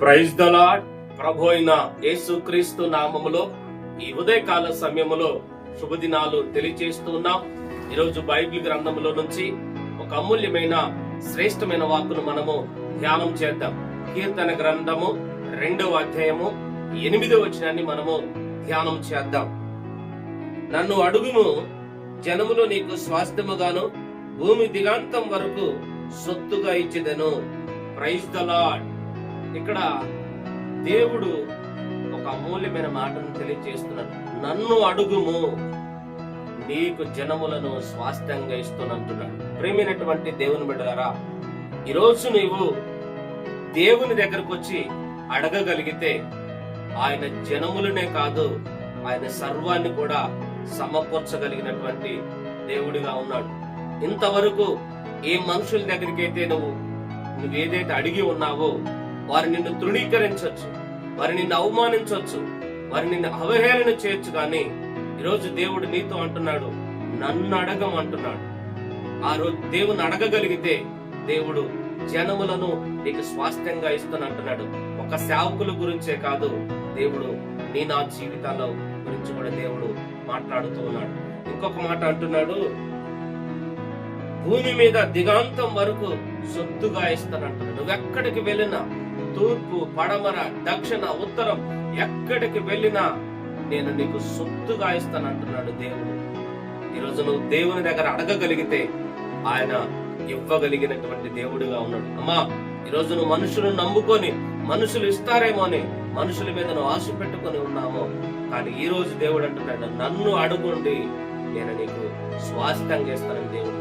Praise the lord. ప్రభు అయిన యేసుక్రీస్తు నామములో ఈ ఉదయకాల సమయములో శుభదినాలు తెలియజేస్తున్నాం ఈరోజు బైబిల్ గ్రంథములో నుంచి ఒక అమూల్యమైన శ్రేష్టమైన వాక్కును మనము ధ్యానం చేద్దాం. కీర్తన గ్రంథము రెండవ అధ్యాయము ఎనిమిదవ వచనాన్ని మనము ధ్యానం చేద్దాం. నన్ను అడుగుము జనములు నీకు స్వాస్థ్యముగాను భూమి దిగాంతం వరకు సొత్తుగా ఇచ్చేదను. Praise the lord. ఇక్కడ దేవుడు ఒక అమూల్యమైన మాటను తెలియజేస్తున్నాడు. నన్ను అడుగుము నీకు జనములను స్వాస్థ్యంగా ఇస్తున్నంటున్నాడు ప్రేమైనటువంటి దేవుని బిడ్డలారా ఈరోజు నీవు దేవుని దగ్గరకు వచ్చి అడగగలిగితే ఆయన జనములనే కాదు ఆయన సర్వాన్ని కూడా సమకూర్చగలిగినటువంటి దేవుడిగా ఉన్నాడు. ఇంతవరకు ఏ మనుషుల దగ్గరికైతే నువ్వు నువ్వు ఏదైతే అడిగి ఉన్నావో వారు నిన్ను తృణీకరించవచ్చు వారి నిన్ను అవమానించవచ్చు వారి నిన్ను అవహేళన చేయొచ్చు కానీ ఈరోజు దేవుడు నీతో అంటున్నాడు నన్ను అడగమంటున్నాడు ఆ రోజు దేవుని అడగగలిగితే దేవుడు జనములను నీకు స్వాస్థ్యంగా ఇస్తానంటున్నాడు ఒక సేవకుల గురించే కాదు దేవుడు నీ నా జీవితాల గురించి కూడా దేవుడు మాట్లాడుతూ ఉన్నాడు. ఇంకొక మాట అంటున్నాడు భూమి మీద దిగాంతం వరకు సొత్తుగా ఇస్తానంటున్నాడు నువ్వు ఎక్కడికి వెళ్ళినా తూర్పు పడమర దక్షిణ ఉత్తరం ఎక్కడికి వెళ్ళినా నేను నీకు సొత్తుగా ఇస్తానంటున్నాడు దేవుడు. ఈరోజు నువ్వు దేవుని దగ్గర అడగగలిగితే ఆయన ఇవ్వగలిగినటువంటి దేవుడిగా ఉన్నాడు. అమ్మా ఈరోజు నువ్వు మనుషులను నమ్ముకొని మనుషులు ఇస్తారేమో అని మనుషుల మీద నువ్వు ఆశ పెట్టుకొని ఉన్నామో కానీ ఈ రోజు దేవుడు అంటున్నాడు నన్ను అడుగుండి నేను నీకు స్వాస్థ్యం చేస్తానని దేవుడు